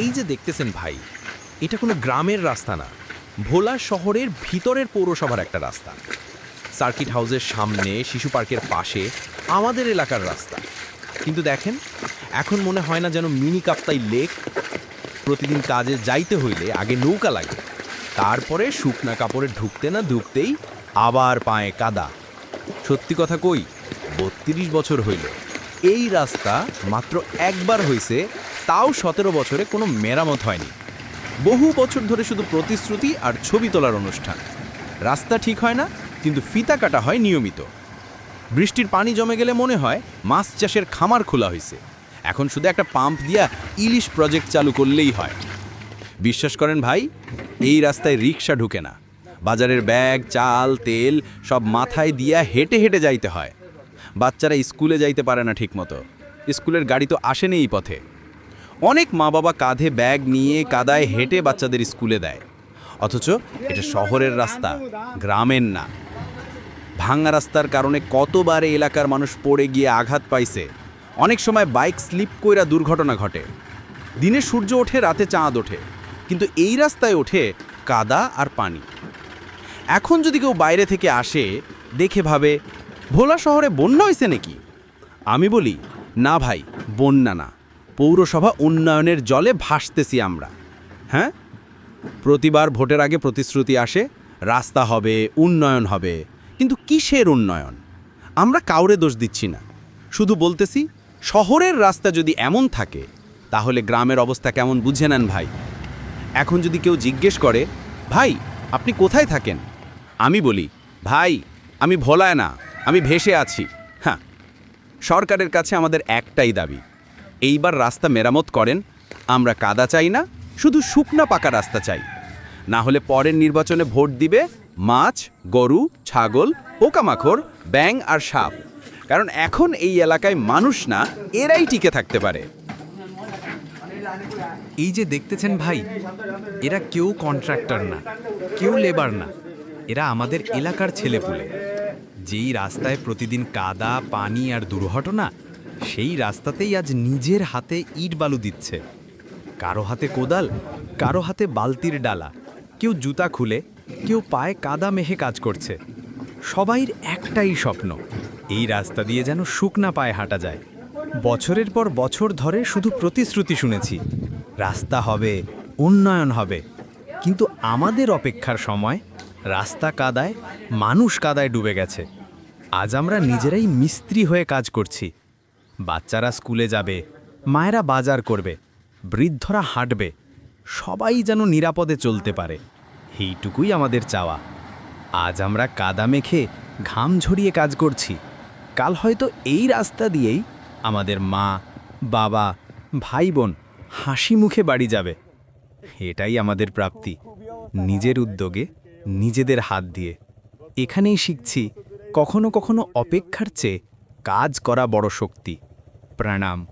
এই যে দেখতেছেন ভাই, এটা কোনো গ্রামের রাস্তা না। ভোলা শহরের ভিতরের পৌরসভার একটা রাস্তা। সার্কিট হাউসের সামনে, শিশু পার্কের পাশে আমাদের এলাকার রাস্তা। কিন্তু দেখেন, এখন মনে হয় না যেন মিনি কাপ্তাই লেক। প্রতিদিন কাজে যাইতে হইলে আগে নৌকা লাগে। তারপরে শুকনা কাপড়ে ঢুকতে না ঢুকতেই আবার পায়ে কাদা। সত্যি কথা কই, বত্রিশ বছর হইল। এই রাস্তা মাত্র একবার হইছে তাও সতেরো বছরে কোনো মেরামত হয়নি। বহু বছর ধরে শুধু প্রতিশ্রুতি আর ছবি তোলার অনুষ্ঠান। রাস্তা ঠিক হয় না, কিন্তু ফিতা কাটা হয় নিয়মিত। বৃষ্টির পানি জমে গেলে মনে হয় মাছ চাষের খামার খোলা হয়েছে এখন শুধু একটা পাম্প দিয়া ইলিশ প্রজেক্ট চালু করলেই হয়। বিশ্বাস করেন ভাই, এই রাস্তায় রিক্সা ঢুকে না। বাজারের ব্যাগ, চাল, তেল সব মাথায় দিয়া হেঁটে হেঁটে যাইতে হয়। বাচ্চারা স্কুলে যাইতে পারে না ঠিকমতো। স্কুলের গাড়ি তো আসেনি এই পথে। অনেক মা বাবা কাঁধে ব্যাগ নিয়ে কাদায় হেঁটে বাচ্চাদের স্কুলে দেয়। অথচ এটা শহরের রাস্তা, গ্রামের না। ভাঙা রাস্তার কারণে কতবার এলাকার মানুষ পড়ে গিয়ে আঘাত পাইছে। অনেক সময় বাইক স্লিপ কইরা দুর্ঘটনা ঘটে। দিনে সূর্য ওঠে, রাতে চাঁদ ওঠে। কিন্তু এই রাস্তায় ওঠে কাদা আর পানি। এখন যদি কেউ বাইরে থেকে আসে, দেখে ভাবে, ভোলা শহরে বন্যা হয়েছে নাকি? আমি বলি, না ভাই, বন্যা না। পৌরসভা উন্নয়নের জলে ভাসতেছি আমরা। হ্যাঁ? প্রতিবার ভোটের আগে প্রতিশ্রুতি আসে, রাস্তা হবে, উন্নয়ন হবে। কিন্তু কিসের উন্নয়ন? আমরা কাউরে দোষ দিচ্ছি না। শুধু বলতেছি, শহরের রাস্তা যদি এমন থাকে, তাহলে গ্রামের অবস্থা কেমন বুঝে নেন ভাই? এখন যদি কেউ জিজ্ঞেস করে, ভাই, আপনি কোথায় থাকেন? আমি বলি, ভাই, আমি ভোলায় না, আমি ভেসে আছি। হ্যাঁ সরকারের কাছে আমাদের একটাই দাবি এইবার রাস্তা মেরামত করেন। আমরা কাদা চাই না, শুধু শুকনা পাকা রাস্তা চাই। না হলে পরের নির্বাচনে ভোট দিবে মাছ, গরু, ছাগল, পোকামাকড় ব্যাং আর সাপ। কারণ এখন এই এলাকায় মানুষ না, এরাই টিকে থাকতে পারে। এই যে দেখতেছেন ভাই, এরা কেউ কন্ট্রাক্টর না, কেউ লেবার না, এরা আমাদের এলাকার ছেলেপুলে। যেই রাস্তায় প্রতিদিন কাদা, পানি আর দুর্ঘটনা সেই রাস্তাতেই আজ নিজের হাতে ইট বালু দিচ্ছে। কারও হাতে কোদাল, কারও হাতে বালতির ডালা। কেউ জুতা খুলে, কেউ পায়ে কাদা মেহে কাজ করছে। সবাইর একটাই স্বপ্ন, এই রাস্তা দিয়ে যেন শুকনা পায়ে হাঁটা যায়। বছরের পর বছর ধরে শুধু প্রতিশ্রুতি শুনেছি, রাস্তা হবে, উন্নয়ন হবে। কিন্তু আমাদের অপেক্ষার সময় রাস্তা কাদায়, মানুষ কাদায় ডুবে গেছে। আজ আমরা নিজেরাই মিস্ত্রি হয়ে কাজ করছি। বাচ্চারা স্কুলে যাবে, মায়েরা বাজার করবে, বৃদ্ধরা হাঁটবে, সবাই যেন নিরাপদে চলতে পারে। এইটুকুই আমাদের চাওয়া। আজ আমরা কাদা মেখে ঘাম ঝরিয়ে কাজ করছি। কাল হয়তো এই রাস্তা দিয়েই আমাদের মা, বাবা ভাই বোন হাসি মুখে বাড়ি যাবে। এটাই আমাদের প্রাপ্তি, নিজের উদ্যোগে, নিজেদের হাত দিয়ে। এখানেই শিখছি, কখনো কখনো অপেক্ষার চেয়ে কাজ করা বড় শক্তি। प्रणाम।